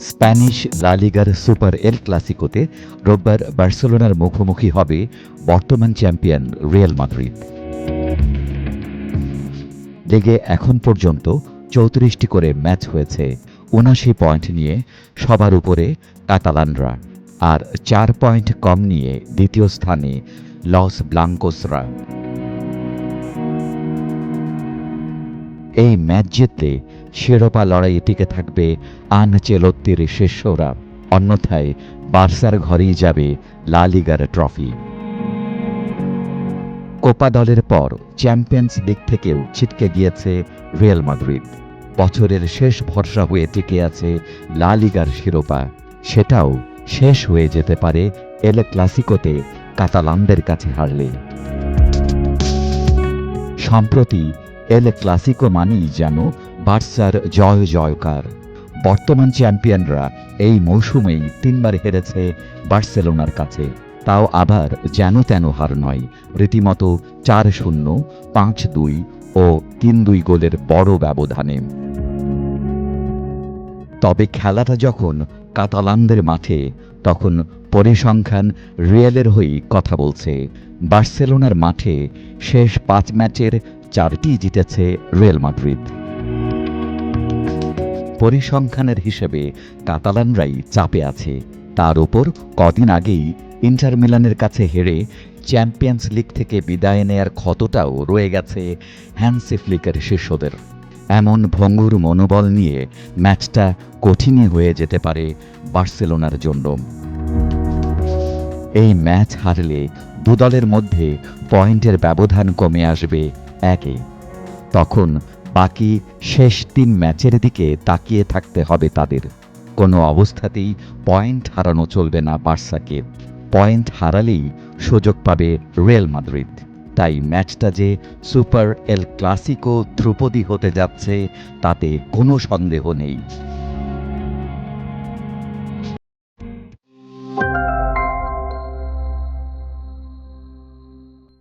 Spanish লালিগার super এল ক্লাসিকোতে রোববার বার্সেলোনার মুখোমুখি হবে বর্তমান চ্যাম্পিয়ন রিয়াল মাদ্রিদ। লিগে এখন পর্যন্ত চৌত্রিশটি করে ম্যাচ হয়েছে। উনাশি পয়েন্ট নিয়ে সবার উপরে কাতালানরা আর চার পয়েন্ট কম নিয়ে দ্বিতীয় স্থানে লস ব্লাঙ্কোসরা। এই ম্যাচ জিতলে শিরোপা লড়াইয়ে টিকে থাকবে আন চেলত্তির শিষ্যরা। অন্যথায় বার্সার ঘরেই যাবে লা লিগার ট্রফি। কোপা দলের পর চ্যাম্পিয়ন্স লিগ থেকেও ছিটকে গিয়েছে রিয়াল মাদ্রিদ। বছরের শেষ ভরসা হয়ে টিকে আছে লা লিগার শিরোপা। সেটাও শেষ হয়ে যেতে পারে এল ক্লাসিকোতে কাতালানদের কাছে হারলে। সম্প্রতি এল ক্লাসিকো মানেই যেন বার্সার জয় জয়কার। বর্তমান চ্যাম্পিয়নরা এই মৌসুমেই তিনবার হেরেছে বার্সেলোনার কাছে। তাও আবার যেন তেন হার নয়। রীতিমতো চার শূন্য, পাঁচ দুই ও তিন দুই গোলের বড় ব্যবধানে। তবে খেলাটা যখন কাতালানদের মাঠে, তখন পরিসংখ্যান রিয়েলের হয়েই কথা বলছে। বার্সেলোনার মাঠে শেষ পাঁচ ম্যাচের চারটি জিতেছে রিয়েল মাদ্রিদ। পরিসংখ্যানের হিসেবে কাতালানরাই চাপে আছে। তার ওপর কদিন আগেই ইন্টার মিলানের কাছে হেরে চ্যাম্পিয়ন্স লিগ থেকে বিদায় নেয়ার ক্ষতটাও রয়ে গেছে হ্যান্সি ফ্লিকের শিষ্যদের এমন ভঙ্গুর মনোবল নিয়ে ম্যাচটা কঠিনই হয়ে যেতে পারে বার্সেলোনার জন্য। এই ম্যাচ হারলে দু দলের মধ্যে পয়েন্টের ব্যবধান কমে আসবে একে তখন বাকি শেষ তিন ম্যাচের দিকে তাকিয়ে থাকতে হবে তাদের। কোনো অবস্থাতেই পয়েন্ট হারানো চলবে না বার্সাকে। পয়েন্ট হারালেই সুযোগ পাবে রিয়াল মাদ্রিদ। তাই ম্যাচটা যে সুপার এল ক্লাসিকো ধ্রুপদী হতে যাচ্ছে, তাতে কোনো সন্দেহ নেই।